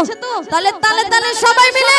আছে তো তাহলে তালে তালে সবাই মিলে।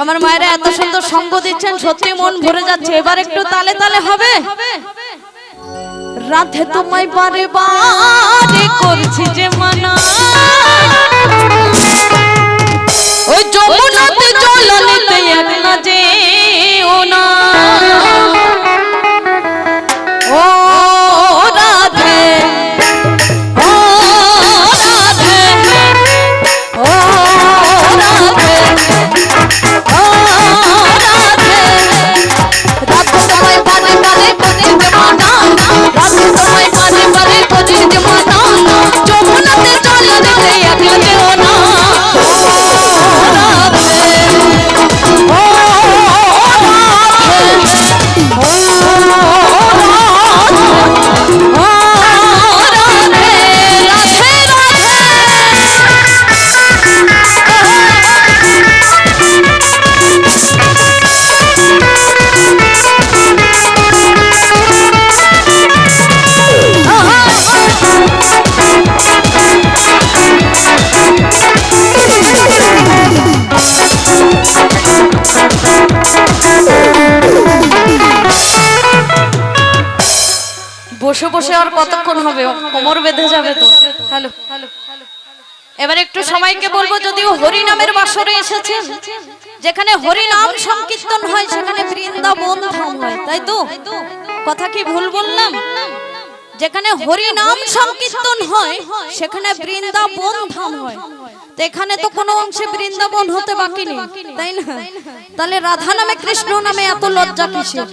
আমার মায়ের এত সুন্দর সঙ্গ দিচ্ছেন, সত্যি মন ভরে যাচ্ছে। এবার একটু তালে তালে হবে? রাধে তোমায় বারে বারে করছি যে মানা। ওই যমুনাতে জল নিতে একলা যে ও না বসে বসে আর কতক্ষণ হবে? কোমর বেঁধে যাবে তো। হ্যালো। এবার একটু সবাইকে বলব, যদিও হরিনামের বাসরে এসেছে যেখানে হরিনাম সংকীর্তন হয়, সেখানে বৃন্দাবন ধাম হয়, তাই তো? কথা কি ভুল বললাম? যেখানে হরি নাম সংকীর্তন হয় সেখানে বৃন্দাবন ধাম হয়। তো এখানে তো কোনো অংশে বৃন্দাবন হতে বাকি নেই। তাই না? তাহলে রাধা নামে কৃষ্ণ নামে এত লজ্জা কিসের?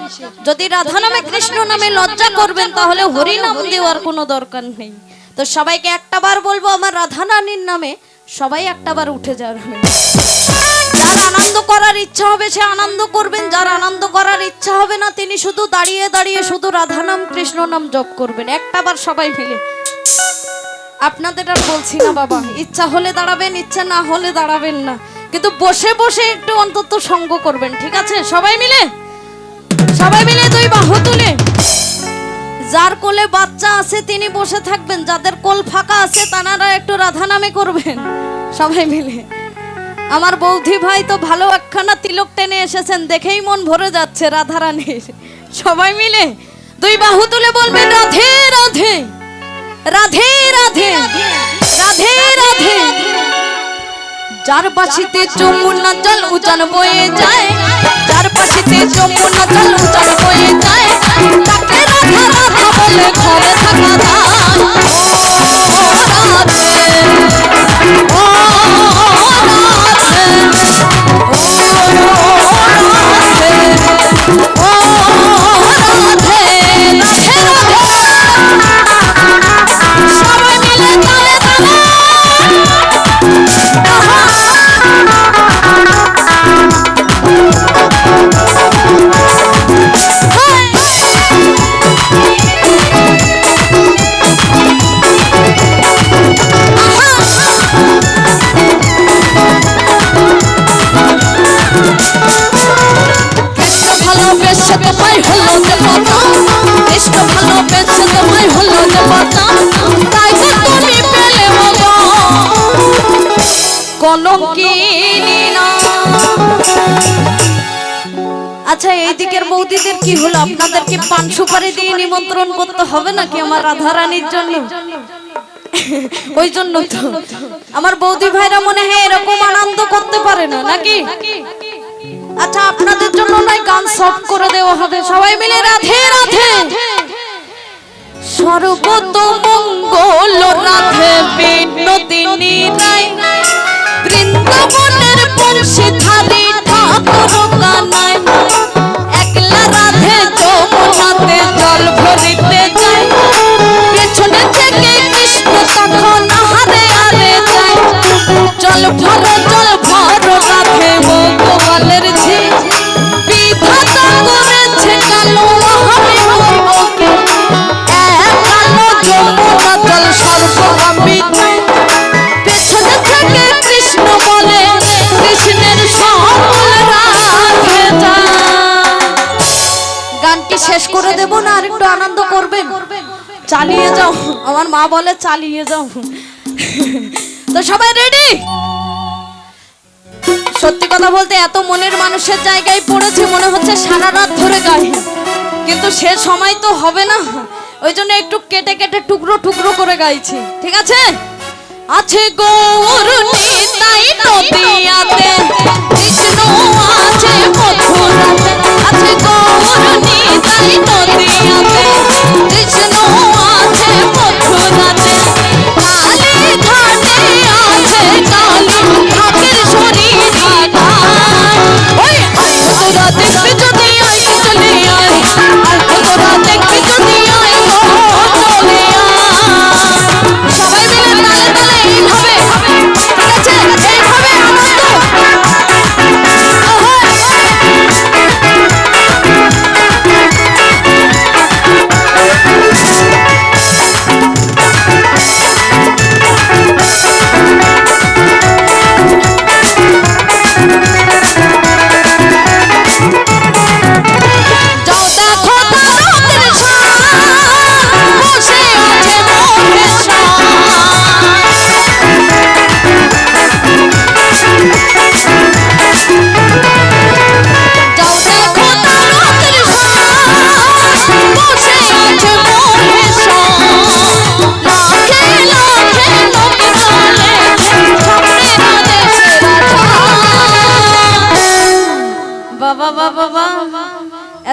যদি রাধা নামে কৃষ্ণ নামে লজ্জা করবেন তাহলে হরি নাম দেওয়ার কোনো দরকার নেই। তো সবাইকে একটা বার বলব আমার রাধা রানীর নামে সবাই একটা বার উঠে যাবেন যার আনন্দ করার ইচ্ছা হবে, সে আনন্দ করবেন। যার আনন্দ করার ইচ্ছা হবে না, তিনি শুধু দাঁড়িয়ে দাঁড়িয়ে শুধু রাধা নাম, কৃষ্ণ নাম জপ করবেন। একটা বার সবাই মিলে। আপনাদের আর বলছি না বাবা, ইচ্ছা হলে দাঁড়াবেন, ইচ্ছা না হলে দাঁড়াবেন না। কিন্তু বসে বসে একটু অন্তত সঙ্গ করবেন, ঠিক আছে? সবাই মিলে? সবাই মিলে দুই বাহু তুলে। যার কোলে বাচ্চা আছে, তিনি বসে থাকবেন। যাদের কোল ফাঁকা আছে তানারা একটু রাধা নামে করবেন। সবাই মিলে। আমার বৌধি ভাই তো ভালো একখানা তিলক টেনে এসেছেন, দেখেই মন ভরে যাচ্ছে রাধা রানীর সবাই মিলে দুই বাহু তুলে বলবেন রাধে রাধে রাধে রাধে রাধে রাধে। যার পাশিতে যমুনা জল উজান বয়ে যায়, যার পাশিতে যমুনা জল উজান বয়ে যায়, তাকে রাধা রাধা বলে ঘরে থাকা যায়। ও আচ্ছা এই দিকের বৌদিদের কি হলো? আপনাদেরকে পান সুপারি দিয়ে নিমন্ত্রণ করতে হবে নাকি আমার রাধা রানীর জন্য? ওই জন্য তো। আমার বৌদি ভাইরা মনে হয় এরকম আনন্দ করতে পারে না, নাকি? আচ্ছা আপনাদের জন্য নয় গান সফট করে দেওয়া হবে। সবাই মিলে রাধে রাধে। সর্বত মঙ্গল রাধে বৃন্দাবনের শেষ করে দেব না আর একটু আনন্দ করবেন? চালিয়ে যাও। আমার মা বলে, চালিয়ে যাও। তো সবাই রেডি সত্যি কথা বলতে এত মনের মানুষের জায়গায় পড়েছে, মনে হচ্ছে সারা রাত ধরে গাই কিন্তু সে সময় তো হবে না। ওই জন্য একটু কেটে কেটে টুকরো টুকরো করে গাইছি। ঠিক আছে? আছে নদিয়াতে কৃষ্ণ আছে আছে কৃষ্ণ আছে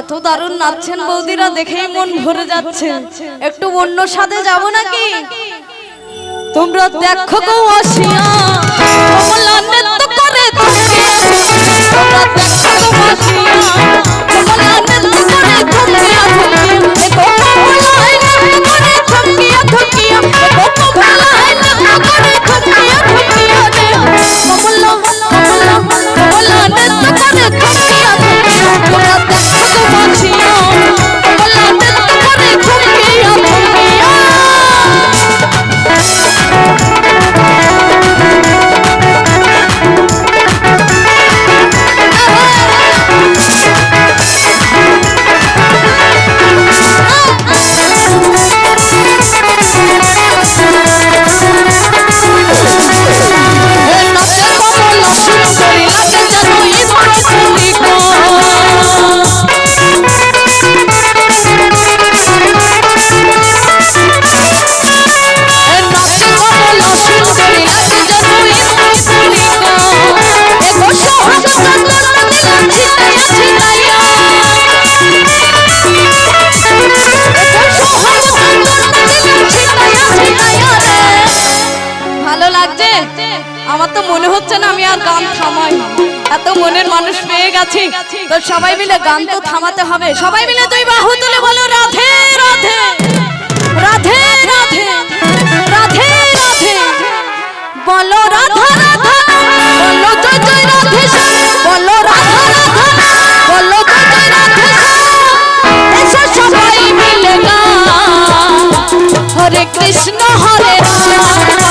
এত দারুণ নাচছেন বৌদিরা, দেখেই মন ভরে যাচ্ছে। একটু অন্য সাথে যাব নাকি? তোমরা দেখো গো আসিয়া তোমরা দেখো গো আসিয়া মনের মানুষ পেয়ে গেছি। তো সবাই মিলে গান তো থামাতে হবে। সবাই মিলে তুই বাহু তুলে বলো, রাধে রাধে রাধে রাধে রাধে রাধে। বলো, রাধা রাধা, বলো, জয় জয়, রাধে বলো, রাধা রাধা, বলো, জয় জয়, রাধে এসো সবাই মিলে গান। হরে কৃষ্ণ, হরে রাম।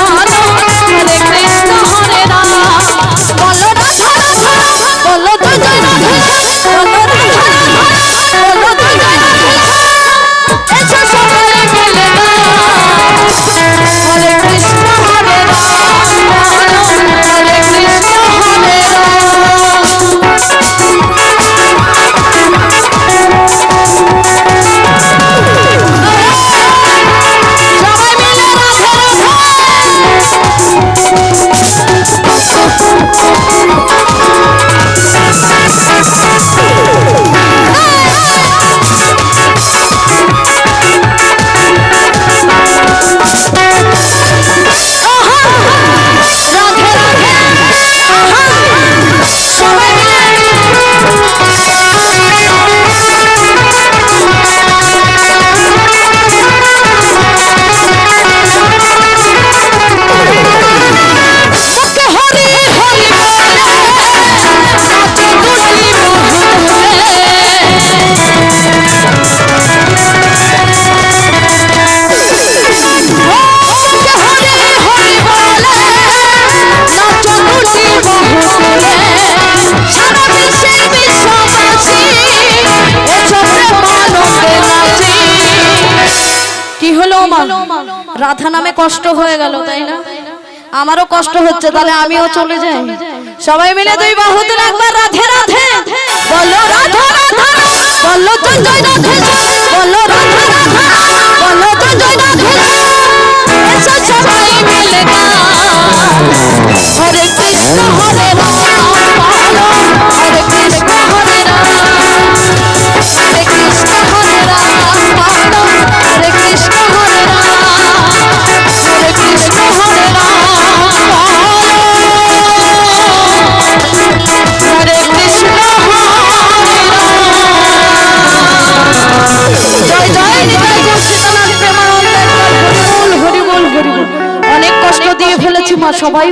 মা। রাধা নামে কষ্ট হয়ে গেল তাই না? আমারও কষ্ট হচ্ছে তাহলে আমিও চলে যাই। সবাই মিলে দুই বাহু তুলে একবার রাধে রাধে। বলো রাধা রাধা। বলো রাধে। বলো রাধা রাধা। বলো জয় জয় রাধে। এসো সবাই মিলে হরে কৃষ্ণ হরে রাম। হরে কৃষ্ণ। সবাই